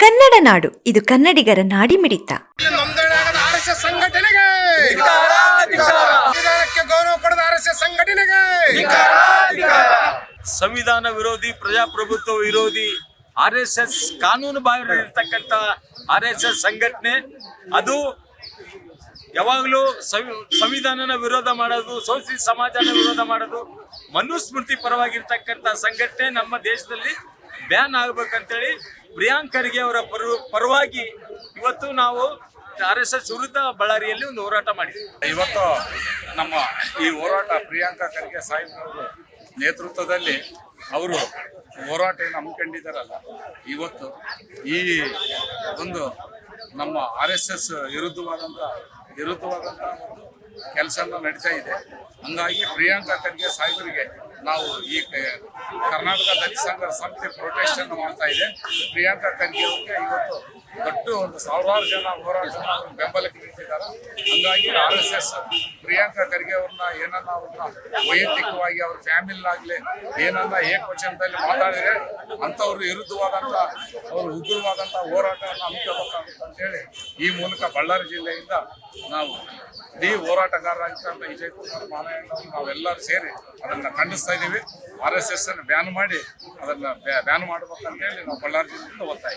ಕನ್ನಡ ನಾಡು ಇದು ಕನ್ನಡಿಗರ ನಾಡಿ ಮಿಡಿತ ಆರ್ ಎಸ್ ಎಸ್ ಸಂಘಟನೆಗೆ ಸಂವಿಧಾನಕ್ಕೆ ಗೌರವ ಕೊಡದ ಆರ್ ಎಸ್ ಎಸ್ ಸಂಘಟನೆಗೆ ಸಂವಿಧಾನ ವಿರೋಧಿ ಪ್ರಜಾಪ್ರಭುತ್ವ ವಿರೋಧಿ ಆರ್ ಎಸ್ ಎಸ್ ಕಾನೂನು ಬಾಹಿರ ಇರ್ತಕ್ಕಂಥ ಆರ್ ಎಸ್ ಎಸ್ ಸಂಘಟನೆ ಅದು ಯಾವಾಗಲೂ ಸಂವಿ- ಸಂವಿಧಾನನ ವಿರೋಧ ಮಾಡೋದು ಸೋಸಿ ಸಮಾಜನ ವಿರೋಧ ಮಾಡೋದು ಮನುಸ್ಮೃತಿ ಪರವಾಗಿರ್ತಕ್ಕಂಥ ಸಂಘಟನೆ ನಮ್ಮ ದೇಶದಲ್ಲಿ ಬ್ಯಾನ್ ಆಗ್ಬೇಕಂತೇಳಿ ಪ್ರಿಯಾಂಕ್ ಖರ್ಗೆ ಅವರ ಪರ ಪರವಾಗಿ ಇವತ್ತು ನಾವು ಆರ್ ಎಸ್ ಎಸ್ ವಿರುದ್ಧ ಬಳ್ಳಾರಿಯಲ್ಲಿ ಒಂದು ಹೋರಾಟ ಮಾಡಿದ್ವಿ. ಇವತ್ತು ನಮ್ಮ ಈ ಹೋರಾಟ ಪ್ರಿಯಾಂಕ ಖರ್ಗೆ ಸಾಹೇಬ್ರವರು ನೇತೃತ್ವದಲ್ಲಿ ಅವರು ಹೋರಾಟ ಏನು ಹಮ್ಮಿಕೊಂಡಿದ್ದಾರಲ್ಲ, ಇವತ್ತು ಈ ಒಂದು ನಮ್ಮ ಆರ್ ಎಸ್ ಎಸ್ ವಿರುದ್ಧವಾದಂಥ ವಿರುದ್ಧವಾದಂಥ ಒಂದು ಕೆಲಸನ ನಡೀತಾ ಇದೆ. ಹಂಗಾಗಿ ಪ್ರಿಯಾಂಕ ಖರ್ಗೆ ಸಾಹೇಬರಿಗೆ ನಾವು ಈ ಕರ್ನಾಟಕ ದಲಿತ ಸಂಘ ಸಂಸ್ಥೆ ಪ್ರೊಟೆಕ್ಷನ್ ಮಾಡ್ತಾ ಇದೆ. ಪ್ರಿಯಾಂಕಾ ಖರ್ಗೆ ಅವರಿಗೆ ಇವತ್ತು ದೊಡ್ಡ ಒಂದು ಸಾವಿರಾರು ಜನ ಹೋರಾಟ ಬೆಂಬಲಕ್ಕೆ ನಿಂತಿದ್ದಾರೆ. ಹಂಗಾಗಿ R S S Priyanka Kharge ಅವ್ರನ್ನ ಏನನ್ನ ಅವ್ರನ್ನ ವೈಯಕ್ತಿಕವಾಗಿ ಅವ್ರ ಫ್ಯಾಮಿಲಿನಾಗ್ಲಿ ಏನನ್ನ ಏಕವಚನದಲ್ಲಿ ಮಾತಾಡಿದ್ರೆ ಅಂಥವ್ರ ವಿರುದ್ಧವಾದಂಥ, ಅವ್ರ ಉಗ್ರವಾದಂಥ ಹೋರಾಟವನ್ನು ಹಮ್ಮಿಕೋಬೇಕಾಗುತ್ತೆ ಅಂತೇಳಿ ಈ ಮೂಲಕ ಬಳ್ಳಾರಿ ಜಿಲ್ಲೆಯಿಂದ ನಾವು ಇಡೀ ಹೋರಾಟಗಾರರಾಗಿರ್ತಕ್ಕಂಥ ವಿಜಯ್ ಕುಮಾರ್ ಮಾಲಯ್ಯ ನಾವೆಲ್ಲರೂ ಸೇರಿ ಅದನ್ನ ಖಂಡಿಸ್ತಾ ಇದ್ದೀವಿ. ಆರ್ ಎಸ್ ಎಸ್ ಅನ್ನು ಬ್ಯಾನ್ ಮಾಡಿ ಅದನ್ನ ಬ್ಯಾನ್ ಮಾಡ್ಬೇಕಂತೇಳಿ ನಾವು ಬಳ್ಳಾರಿ ಜಿಲ್ಲೆಯಿಂದ ಒತ್ತಾಯ